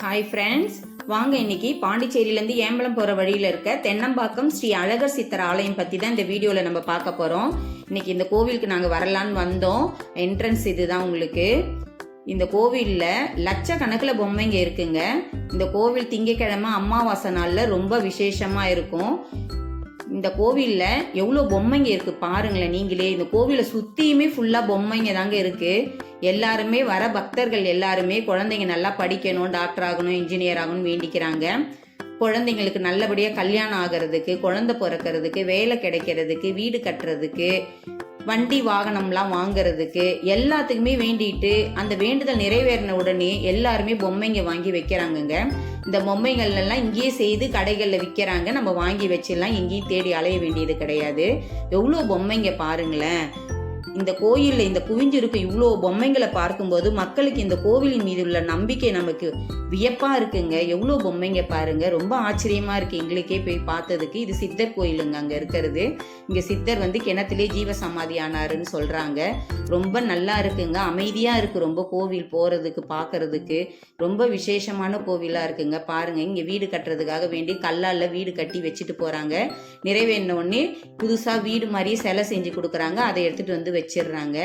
Hi friends வாங்க இன்னைக்கு பாண்டிச்சேரியிலேருந்து ஏம்பலம் போகிற வழியில் இருக்க தென்னம்பாக்கம் ஸ்ரீ அழகர் சித்தர் ஆலயம் பற்றி தான் இந்த வீடியோவில் நம்ம பார்க்க போகிறோம் இன்னைக்கு இந்த கோவிலுக்கு நாங்கள் வரலான்னு வந்தோம். என்ட்ரன்ஸ் இதுதான் உங்களுக்கு. இந்த கோவிலில் லட்சக்கணக்கில் பொம்மைங்க இருக்குங்க. இந்த கோவில் திங்கக்கிழமை அமாவாசை நாளில் ரொம்ப விசேஷமாக இருக்கும். இந்த கோவிலில் எவ்வளோ பொம்மைங்க இருக்குது பாருங்களேன் நீங்களே. இந்த கோவிலை சுற்றியுமே ஃபுல்லாக பொம்மைங்க தாங்க இருக்குது எல்லாருமே வர பக்தர்கள் எல்லாருமே குழந்தைங்க நல்லா படிக்கணும் டாக்டர் ஆகணும் இன்ஜினியர் ஆகணும்னு வேண்டிக்கிறாங்க. குழந்தைங்களுக்கு நல்லபடியாக கல்யாணம் ஆகிறதுக்கு குழந்தை பிறக்கிறதுக்கு வேலை கிடைக்கிறதுக்கு வீடு கட்டுறதுக்கு வண்டி வாகனம்லாம் வாங்குறதுக்கு எல்லாத்துக்குமே வேண்டிட்டு அந்த வேண்டுதல் நிறைவேறின உடனே எல்லாருமே பொம்மைங்க வாங்கி வைக்கிறாங்கங்க. இந்த பொம்மைகள்லாம் இங்கேயே செய்து கடைகளில் விற்கிறாங்க நம்ம வாங்கி வச்சிடலாம் எங்கேயும் தேடி அலைய வேண்டியது கிடையாது. எவ்வளோ பொம்மைங்க பாருங்களேன். இந்த கோயிலில் இந்த குவிஞ்சிருக்க இவ்வளோ பொம்மைங்களை பார்க்கும்போது மக்களுக்கு இந்த கோவிலின் மீது உள்ள நம்பிக்கை நமக்கு வியப்பாக இருக்குங்க. எவ்வளோ பொம்மைங்க பாருங்கள் ரொம்ப ஆச்சரியமாக இருக்குது எங்களுக்கே போய் பார்த்ததுக்கு. இது சித்தர் கோயிலுங்க அங்கே இருக்கிறது. இங்கே சித்தர் வந்து கிணத்துலே ஜீவ சமாதி ஆனாருன்னு ரொம்ப நல்லா இருக்குங்க. அமைதியாக இருக்குது ரொம்ப கோவில் போகிறதுக்கு பார்க்குறதுக்கு. ரொம்ப விசேஷமான கோவிலாக இருக்குங்க. பாருங்க இங்கே வீடு கட்டுறதுக்காக வேண்டி கல்லால் வீடு கட்டி வச்சுட்டு போகிறாங்க நிறைவேறின உடனே புதுசாக வீடு மாதிரியே சிலை செஞ்சு கொடுக்குறாங்க. அதை எடுத்துகிட்டு வந்து வச்சிடுறாங்க.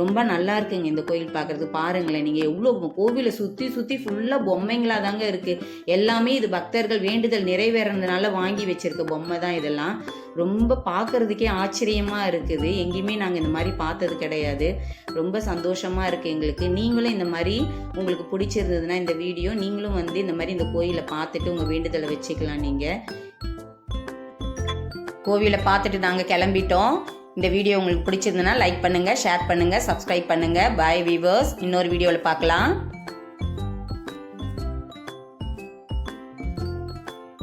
ரொம்ப நல்லா இருக்குங்க இந்த கோயில் பார்க்கறது பாருங்களேன் நீங்கள் எவ்வளோ கோவிலை சுற்றி சுற்றி ஃபுல்லாக பொம்மைங்களாக தாங்க இருக்குது எல்லாமே இது பக்தர்கள் வேண்டுதல் நிறைவேறதுனால வாங்கி வச்சிருக்க பொம்மை தான் இதெல்லாம். ரொம்ப பார்க்கறதுக்கே ஆச்சரியமாக இருக்குது. எங்கேயுமே நாங்கள் இந்த மாதிரி பார்த்தது கிடையாது. ரொம்ப சந்தோஷமாக இருக்குது எங்களுக்கு. நீங்களும் இந்த மாதிரி உங்களுக்கு பிடிச்சிருந்ததுன்னா இந்த வீடியோ நீங்களும் வந்து இந்த மாதிரி இந்த கோயிலை பார்த்துட்டு உங்கள் வேண்டுதலை வச்சுக்கலாம் நீங்கள் கோவிலை பார்த்துட்டு நாங்கள் கிளம்பிட்டோம். இந்த வீடியோ உங்களுக்கு பிடிச்சிருந்ததுன்னா லைக் பண்ணுங்கள் ஷேர் பண்ணுங்கள் சப்ஸ்கிரைப் பண்ணுங்கள் பாய் வீவர்ஸ் இன்னொரு வீடியோவில் பார்க்கலாம்.